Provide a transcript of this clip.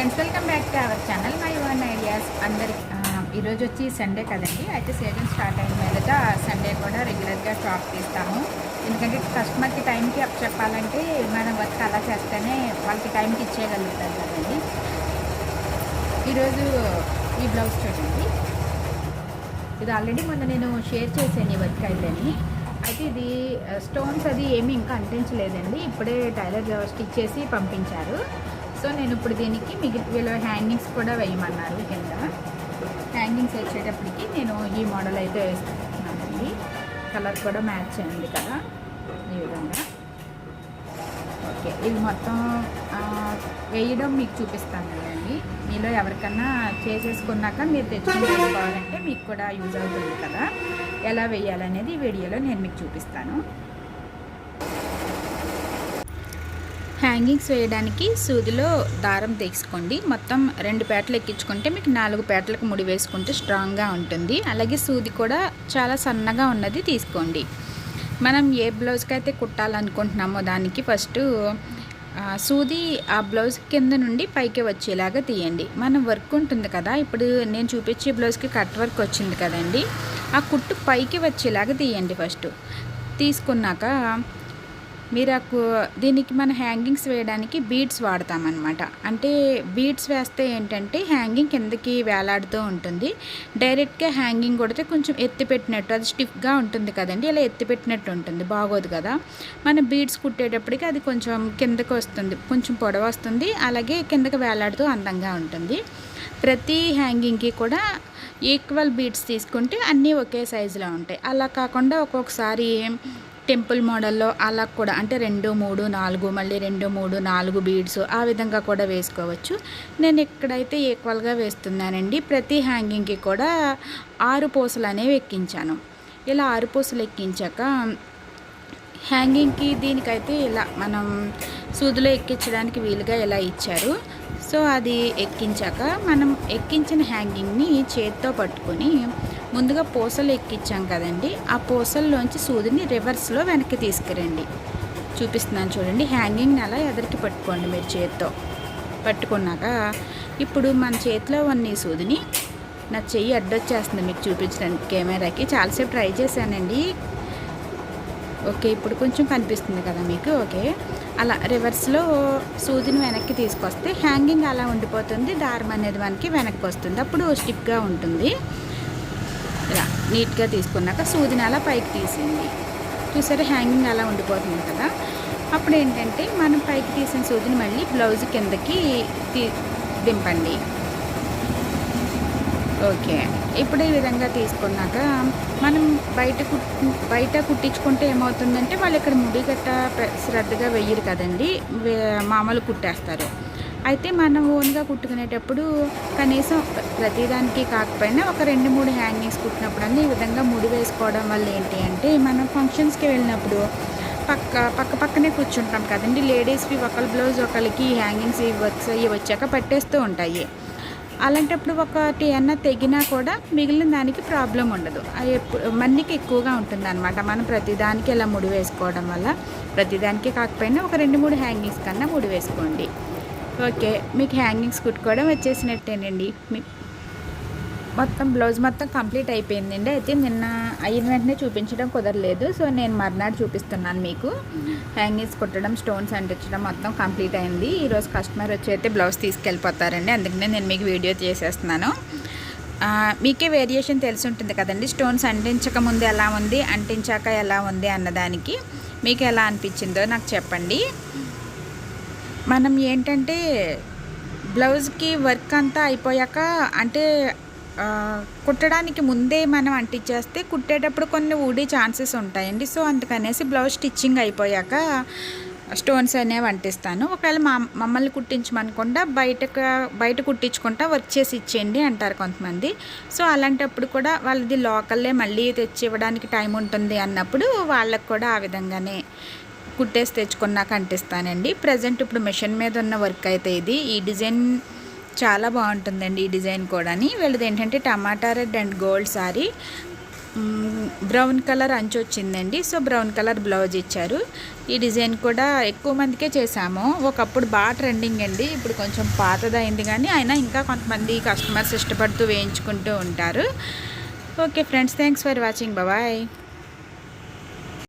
Friends welcome back to our channel my one ideas. అందరికి ఈరోజు వచ్చి సండే కదండి. అయితే సీజన్ స్టార్ట్ అయిన మీదట సండే కూడా రెగ్యులర్గా షాప్ తీస్తాము ఎందుకంటే కస్టమర్కి టైంకి అప్ చెప్పాలంటే మనం వర్క్ అలా చేస్తేనే వాళ్ళకి టైంకి ఇచ్చేయగలుగుతాం కదండి. ఈరోజు ఈ బ్లౌజ్ చూడండి. ఇది ఆల్రెడీ మొన్న నేను షేర్ చేశాను ఈ వర్క్ అయితేని. అయితే ఇది స్టోన్స్ అది ఏమీ ఇంకా అంటించలేదండి. ఇప్పుడే టైలర్ స్టిచ్ చేసి పంపించారు. సో నేను ఇప్పుడు దీనికి మిగిలి వీళ్ళు హ్యాంగింగ్స్ కూడా వేయమన్నారు కింద. హ్యాంగింగ్స్ వచ్చేటప్పటికి నేను ఈ మోడల్ అయితే వేస్తున్నానండి. కలర్ కూడా మ్యాచ్ అయింది కదా ఈ విధంగా. ఓకే ఇది మొత్తం వేయడం మీకు చూపిస్తాను కదండి. మీలో ఎవరికన్నా చేసేసుకున్నాక మీరు తెచ్చుకుని వేసుకోవాలంటే మీకు కూడా యూజ్ అవుతుంది కదా. ఎలా వేయాలనేది ఈ వీడియోలో నేను మీకు చూపిస్తాను. హ్యాంగింగ్స్ వేయడానికి సూదిలో దారం తీసుకోండి. మొత్తం రెండు పేటలు ఎక్కించుకుంటే మీకు నాలుగు పేటలకు ముడి వేసుకుంటే స్ట్రాంగ్గా ఉంటుంది. అలాగే సూది కూడా చాలా సన్నగా ఉన్నది తీసుకోండి. మనం ఏ బ్లౌజ్కి అయితే కుట్టాలనుకుంటున్నామో దానికి ఫస్ట్ సూది ఆ బ్లౌజ్ కింద నుండి పైకి వచ్చేలాగా తీయండి. మనం వర్క్ ఉంటుంది కదా ఇప్పుడు నేను చూపించే బ్లౌజ్కి కట్ వర్క్ వచ్చింది కదండి. ఆ కుట్టు పైకి వచ్చేలాగా తీయండి ఫస్ట్. తీసుకున్నాక మీరు ఆ దీనికి మన హ్యాంగింగ్స్ వేయడానికి బీడ్స్ వాడతామన్నమాట. అంటే బీడ్స్ వేస్తే ఏంటంటే హ్యాంగింగ్ కిందకి వేలాడుతూ ఉంటుంది. డైరెక్ట్గా హ్యాంగింగ్ కొడితే కొంచెం ఎత్తిపెట్టినట్టు అది స్టిఫ్గా ఉంటుంది కదండి. ఇలా ఎత్తిపెట్టినట్టు ఉంటుంది బాగోదు కదా. మన బీడ్స్ కుట్టేటప్పటికి అది కొంచెం కిందకి వస్తుంది కొంచెం పొడవు వస్తుంది అలాగే కిందకి వేలాడుతూ అందంగా ఉంటుంది. ప్రతి హ్యాంగింగ్కి కూడా ఈక్వల్ బీడ్స్ తీసుకుంటే అన్నీ ఒకే సైజులో ఉంటాయి. అలా కాకుండా ఒక్కొక్కసారి టెంపుల్ మోడల్లో అలా కూడా అంటే రెండు మూడు నాలుగు మళ్ళీ రెండు మూడు నాలుగు బీడ్స్ ఆ విధంగా కూడా వేసుకోవచ్చు. నేను ఇక్కడైతే ఈక్వల్గా వేస్తున్నానండి. ప్రతి హ్యాంగింగ్కి కూడా ఆరు పూసలు అనేవి ఎక్కించాను. ఇలా ఆరు పూసలు ఎక్కించాక హ్యాంగింగ్కి దీనికైతే ఇలా మనం సూదిలో ఎక్కించడానికి వీలుగా ఇలా ఇచ్చారు? సో అది ఎక్కించాక మనం ఎక్కించిన హ్యాంగింగ్ని చేత్తో పట్టుకొని ముందుగా పూసలు ఎక్కించాం కదండి. ఆ పూసల్లోంచి సూదిని రివర్స్లో వెనక్కి తీసుకురండి. చూపిస్తున్నాను చూడండి హ్యాంగింగ్ని అలా ఎదరికి పట్టుకోండి మీరు చేతితో. పట్టుకున్నాక ఇప్పుడు మన చేతిలో ఉన్న ఈ సూదిని నా చెయ్యి అడ్డొచ్చేస్తుంది మీకు చూపించడానికి కెమెరాకి. చాలాసేపు ట్రై చేశానండి. ఓకే ఇప్పుడు కొంచెం కనిపిస్తుంది కదా మీకు. ఓకే. అలా రివర్స్లో సూదిని వెనక్కి తీసుకొస్తే హ్యాంగింగ్ అలా ఉండిపోతుంది. దారం అనేది మనకి వెనక్కి వస్తుంది. అప్పుడు స్టిక్గా ఉంటుంది. నీట్గా తీసుకున్నాక సూదిని అలా పైకి తీసింది. చూసారా హ్యాంగింగ్ అలా ఉండిపోతుంది కదా? అప్పుడు ఏంటంటే మనం పైకి తీసిన సూదిని మళ్ళీ బ్లౌజ్ కిందకి తీ దింపండి. ఓకే. ఇప్పుడు ఈ విధంగా తీసుకున్నాక మనం బయట కుట్ బయట కుట్టించుకుంటే ఏమవుతుందంటే వాళ్ళు ఇక్కడ ముడి గట్ట శ్రద్ధగా వెయ్యరు కదండి. మామూలు కుట్టేస్తారు. అయితే మనం ఓన్గా కుట్టుకునేటప్పుడు కనీసం ప్రతిదానికి కాకపోయినా ఒక రెండు మూడు హ్యాంగింగ్స్ కుట్టినప్పుడు ఈ విధంగా ముడి వేసుకోవడం వల్ల ఏంటి అంటే మనం ఫంక్షన్స్కి వెళ్ళినప్పుడు పక్క పక్క పక్కనే కూర్చుంటాం కదండి. లేడీస్వి ఒకళ్ళ బ్లౌజ్ ఒకరికి హ్యాంగింగ్స్ ఇవి వర్క్స్ ఇవి వచ్చాక పట్టేస్తూ ఉంటాయి. అలాంటప్పుడు ఒకటి అన్న తెగినా కూడా మిగిలిన దానికి ప్రాబ్లం ఉండదు. అది ఎప్పు- మన్నిక ఎక్కువగా ఉంటుంది అనమాట మనం ప్రతిదానికి ఇలా ముడి వేసుకోవడం వల్ల ప్రతిదానికి కాకపోయినా ఒక రెండు మూడు హ్యాంగింగ్స్ కన్నా ముడి వేసుకోండి. ఓకే మీకు హ్యాంగింగ్స్ కుట్టుకోవడం వచ్చేసినట్టేనండి. మీ మొత్తం బ్లౌజ్ మొత్తం కంప్లీట్ అయిపోయిందండి. అయితే నిన్న అయిన వెంటనే చూపించడం కుదరలేదు. సో నేను మర్నాడు చూపిస్తున్నాను మీకు. హ్యాంగింగ్స్ కుట్టడం స్టోన్స్ అంటించడం మొత్తం కంప్లీట్ అయింది. ఈరోజు కస్టమర్ వచ్చి అయితే బ్లౌజ్ తీసుకెళ్ళిపోతారండి. అందుకనే నేను మీకు వీడియో చేసేస్తున్నాను. మీకే వేరియేషన్ తెలిసి ఉంటుంది కదండి. స్టోన్స్ అంటించక ముందు ఎలా ఉంది అంటించాక ఎలా ఉంది అన్నదానికి మీకు ఎలా అనిపించిందో నాకు చెప్పండి. మనం ఏంటంటే బ్లౌజ్కి వర్క్ అంతా అయిపోయాక అంటే కుట్టడానికి ముందే మనం అంటించేస్తే కుట్టేటప్పుడు కొన్ని ఊడే ఛాన్సెస్ ఉంటాయండి. సో అందుకనేసి బ్లౌజ్ స్టిచ్చింగ్ అయిపోయాక స్టోన్స్ అనేవి అంటిస్తాను. ఒకవేళ మా మమ్మల్ని కుట్టించమనకుండా బయటకు బయట కుట్టించుకుంటా వర్క్ చేసి ఇచ్చేయండి అంటారు కొంతమంది. సో అలాంటప్పుడు కూడా వాళ్ళది లోకల్లే మళ్ళీ తెచ్చి ఇవ్వడానికి టైం ఉంటుంది అన్నప్పుడు వాళ్ళకు కూడా ఆ విధంగానే కుట్టేసి తెచ్చుకున్నాక అంటిస్తానండి ప్రజెంట్ ఇప్పుడు మిషన్ మీద ఉన్న వర్క్ అయితే ఇది. ఈ డిజైన్ చాలా బాగుంటుందండి ఈ డిజైన్ కూడాని. వీళ్ళది ఏంటంటే tomato red and gold sorry brown colour అంచు వచ్చిందండి. సో బ్రౌన్ కలర్ బ్లౌజ్ ఇచ్చారు. ఈ డిజైన్ కూడా ఎక్కువ మందికే చేశాము. ఒకప్పుడు బాగా ట్రెండింగ్ అండి. ఇప్పుడు కొంచెం పాతదైంది కానీ అయినా ఇంకా కొంతమంది కస్టమర్స్ ఇష్టపడుతూ వేయించుకుంటూ ఉంటారు. Okay friends thanks for watching bye